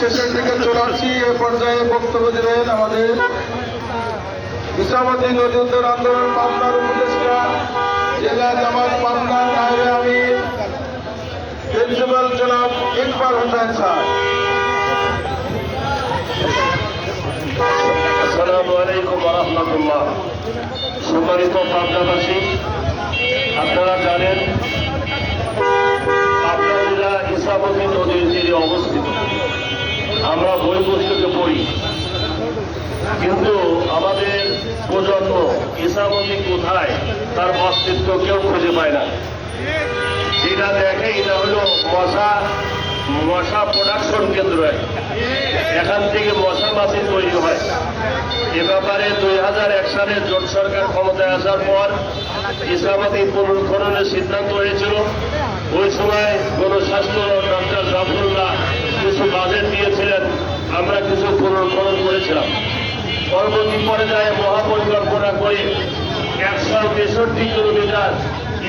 শেষের দিকে চলে আসছি, এ পর্যায়ে বক্তব্য দেবেন আমাদের ইসলামতী নদী উদ্ধার আন্দোলন পাবনার উপদেষ্টা জেলা জামাত পাবনা নাইবে আমি প্রিন্সিপাল জনাব ইকবাল হোসেন স্যার। আসসালামু আলাইকুম রহমতুল্লাহ। সম্মানিত পাবনাবাসী আপনারা জানেন পাবনা জেলা ইসাবতী নদীর তীরে অবস্থিত আমরা বই পড়ি। কিন্তু আমাদের প্রজন্ম ইসাবতী কোথায়, তার অস্তিত্ব কেউ খুঁজে পায় না। যেটা দেখে এটা হলো মশা মশা প্রোডাকশন কেন্দ্র এখান থেকে মশা মাছি তৈরি হয়। এ ব্যাপারে দুই হাজার এক সালে জোট সরকার ক্ষমতায় আসার পর ইসলামাবাদী পুনরুৎখননের সিদ্ধান্ত হয়েছিল। ওই সময় গণস্বাস্থ্য ডক্টর জাফরুল্লাহ কিছু বাজেট দিয়েছিলেন আমরা কিছু পুনরুৎখনন করেছিলাম। পরবর্তী পর্যায়ে মহাপরিকল্পনা করে একশো তেষট্টি কিলোমিটার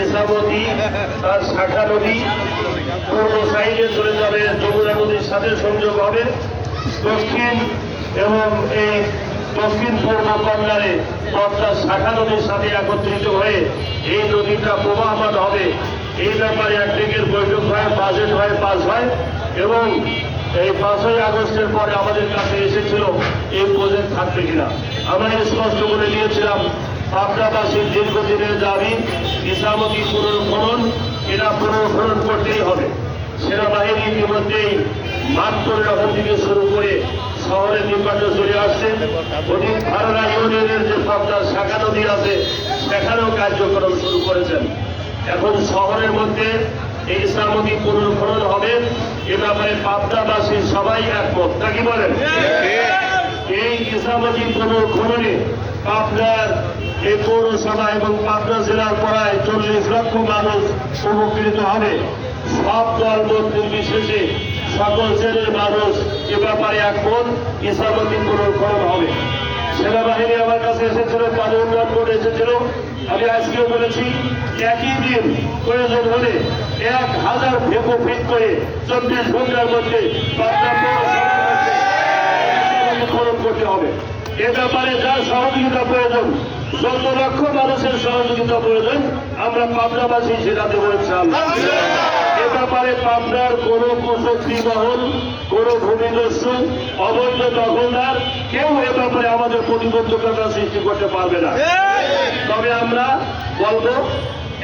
ইসামতি তার শাখা নদী পূর্ব সাইডে চলে যাবে, যমুনা নদীর সাথে সংযোগ হবে। দক্ষিণ এবং এই দক্ষিণ পূর্ব কন্যারে পদ্মা শাখা নদীর সাথে একত্রিত হয়ে এই নদীটা প্রবাহমান হবে। এই ব্যাপারে একদিকের বৈঠক হয়, বাজেট হয়, পাস হয় এবং এই পাঁচই আগস্টের পরে আমাদের কাছে এসেছিল এই প্রজেক্ট থাকবে কিনা? আমরা স্পষ্ট করে দিয়েছিলাম পাবনাবাসীর দীর্ঘদিনের দাবি ইসলামতী পুনরুৎখনন এরা পুনরুৎখনন করতেই হবে। সেনাবাহিনী ইতিমধ্যেই মাত্রের থেকে শুরু করে শহরের নিকটে চলে আসছে। অধিক ভাররা ইউনিয়নের যে পাবনার শাখা নদী আছে, সেখানেও কার্যক্রম শুরু করেছেন। এখন শহরের মধ্যে এই ইসলামতী পুনরুৎখনন হবে। এ ব্যাপারে পাবনাবাসী সবাই একমত। নাকি বলেন? এই ইসলামতী পুনর্খননে পাবনার এই পৌরসভা এবং পাবনা জেলার প্রায় চল্লিশ লক্ষ মানুষ উপকৃত হবে। সব দল মত নির্বিশেষে সকল শ্রেণির মানুষ এ ব্যাপারে একমত। ইসলামতী পুনর্খনন হবে। সেনাবাহিনী আমার কাছে এসেছিল পানি উন্নয়ন বোর্ড এসেছিল আমি আজকেও বলেছি, একই দিন প্রয়োজন হলে এক হাজার ভেপো ফিট করে চব্বিশ ঘণ্টার মধ্যে খনন করতে হবে এ ব্যাপারে যা সহযোগিতা প্রয়োজন, যত লক্ষ মানুষের সহযোগিতা প্রয়োজন, আমরা পাবনাবাসী দেবো ইনশাআল্লাহ। ব্যাপারে পাবনার কোন কুশক্তি মহল কোন ভূমিদস্যু, অবৈধ দখলদার, কেউ এ ব্যাপারে আমাদের প্রতিবন্ধকতা সৃষ্টি করতে পারবে না। তবে আমরা বলব,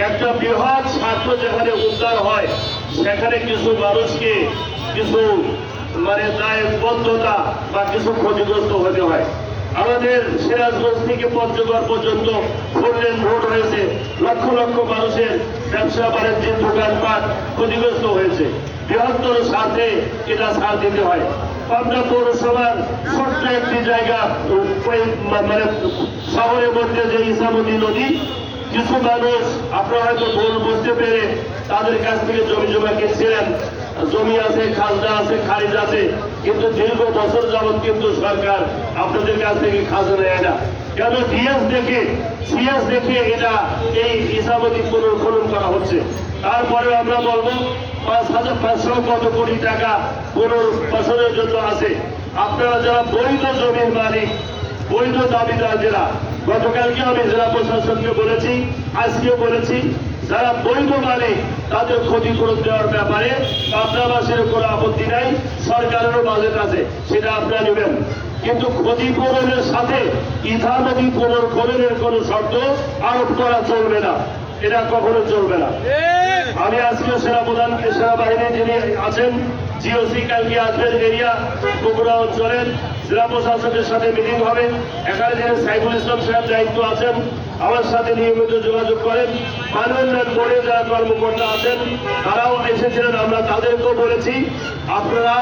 একটা বৃহৎ স্বার্থ যেখানে উদ্ধার হয়, সেখানে কিছু মানুষকে কিছু মানে দায়বদ্ধতা বা কিছু ক্ষতিগ্রস্ত হতে হয়। আমাদের সিরাজগঞ্জ থেকে পঞ্চগড় পর্যন্ত ফোরলেন ভোট হয়েছে লক্ষ লক্ষ মানুষের ব্যবসা বাণিজ্যের দোকানপাট ক্ষতিগ্রস্ত হয়েছে। বৃহত্তর সাথে এটা ছাড় দিতে হয়। পাবনা পৌরসভার ছোট্ট একটি জায়গা মানে শহরের মধ্যে যে ইসামতি নদী, কিছু মানুষ আপনারা হয়তো ভুল বুঝতে পেরে তাদের কাছ থেকে জমি জমা কিনছিলেন। জমি আছে খাজনা আছে, খারিজ আছে। কিন্তু দীর্ঘ বছর যাবৎ কিন্তু সরকার আপনাদের কাছ থেকে খাজনা নেয় না। কেন ডিএস দেখে, সিএস দেখে এটা এই ইসামতি পুনর্খনন করা হচ্ছে। তারপরে আমরা বলব, পাঁচ হাজার পাঁচশো কত কোটি টাকা পুনর্বাসনের জন্য আছে। আপনারা যারা বৈধ জমির মালিক, বৈধ দাবিদার জেলা গতকালকে আমি জেলা প্রশাসনকে বলেছি, আজকেও বলেছি যারা বৈধ মালিক তাদের ক্ষতিপূরণ দেওয়ার ব্যাপারে পাবনাবাসীর কোনো আপত্তি নাই, সরকারেরও বাজেট আছে সেটা আপনারা নেবেন। কিন্তু ক্ষতিপূরণের সাথে ইথানদী পুনর্খননের কোনো শর্ত আরোপ করা চলবে না। এটা কখনো চলবে না। আমি আজকে সেনাপ্রধান, সেনাবাহিনী যিনি আছেন জিওসি কালকে আসবেন এরিয়া বগুড়া অঞ্চলের, জেলা প্রশাসনের সাথে মিটিং হবে। এখানে যিনি সাইফুল ইসলাম সাহেব দায়িত্ব আছেন আমার সাথে নিয়মিত যোগাযোগ করেন। মানবেন্দ্র বোর্ডে যারা কর্মকর্তা আছেন, তারাও এসেছিলেন, আমরা তাদেরকেও বলেছি, আপনারা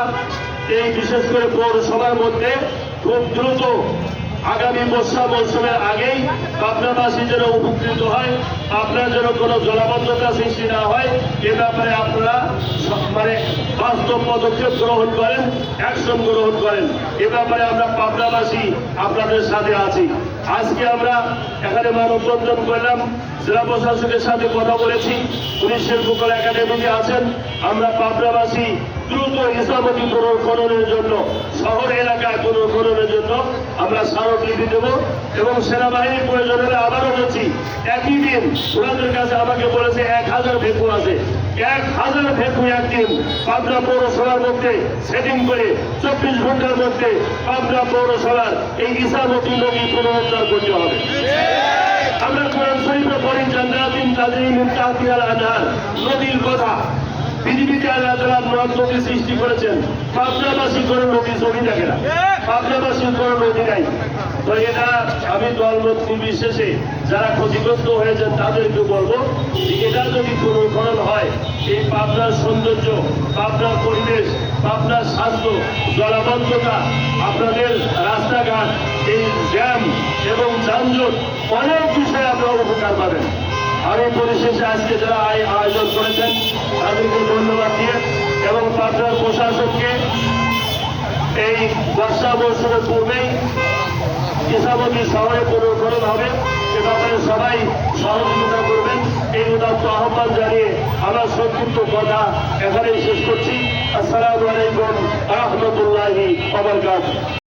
এই বিশেষ করে পৌরসভার মধ্যে খুব দ্রুত আগামী বর্ষা মৌসুমের আগেই পাবনাবাসী যেন উপকৃত হয়, আপনার যেন কোনো জলাবদ্ধতা সৃষ্টি না হয়, এ ব্যাপারে আপনারা মানে বাস্তব পদক্ষেপ গ্রহণ করেন অ্যাকশন গ্রহণ করেন। এ ব্যাপারে আমরা পাবনাবাসী আপনাদের সাথে আছি। আজকে আমরা এখানে মানববন্ধন করলাম, জেলা প্রশাসকের সাথে কথা বলেছি পুলিশের বুকল একাডেমিতে আছেন। আমরা পাবনাবাসী দ্রুত ইসলামতি পুনর্খননের জন্য, শহর এলাকায় পুনর্খননের জন্য আমরা স্মারকলিপি দেব এবং সেনাবাহিনীর প্রয়োজন হলে আবারও বলছি, একই দিন ওনাদের কাছে আমাকে বলেছে, এক হাজার ভেকু আছে। এক হাজার ভেকু একদিন পাবনা পৌরসভার মধ্যে সেটিং করে চব্বিশ ঘণ্টার মধ্যে পাবনা পৌরসভার এই ইসলামতি নদী পুনরুদ্ধার করতে হবে। আমরা কোরআন শরীফে পড়ি, জান্নাতিন তাজরি মিন নদীর কথা। পৃথিবীতে আল্লাহ নদ নদী সৃষ্টি করেছেন। পাবনাবাসী কোনো নদী ছবি দেখে না। পাবনাবাসী কোনো নদী নাই। তো এটা আমি দলমত নির্বিশেষে যারা ক্ষতিগ্রস্ত হয়েছেন তাদেরকে বলব, এটা যদি পুনর্খনন হয়, এই পাবনার সৌন্দর্য, পাবনার পরিবেশ, পাবনার স্বাস্থ্য, জলাবদ্ধতা, আপনাদের রাস্তাঘাট, এই জ্যাম এবং যানজট, অনেক বিষয়ে আপনারা উপকার পাবেন। আমি পরিশেষে আজকে যারা আয়- আয়োজন করেছেন, তাদেরকে ধন্যবাদ দিয়ে এবং পাবনার প্রশাসনকে এই বর্ষা মৌসুমের পূর্বেই ইসামতি শহরে পুনর্করণ হবে। এ ব্যাপারে সবাই সহযোগিতা করবেন। এই উদাত্ত আহ্বান জানিয়ে আমার সংক্ষিপ্ত কথা এখানেই শেষ করছি। আসসালামু আলাইকুম রহমতুল্লাহি আবরকাত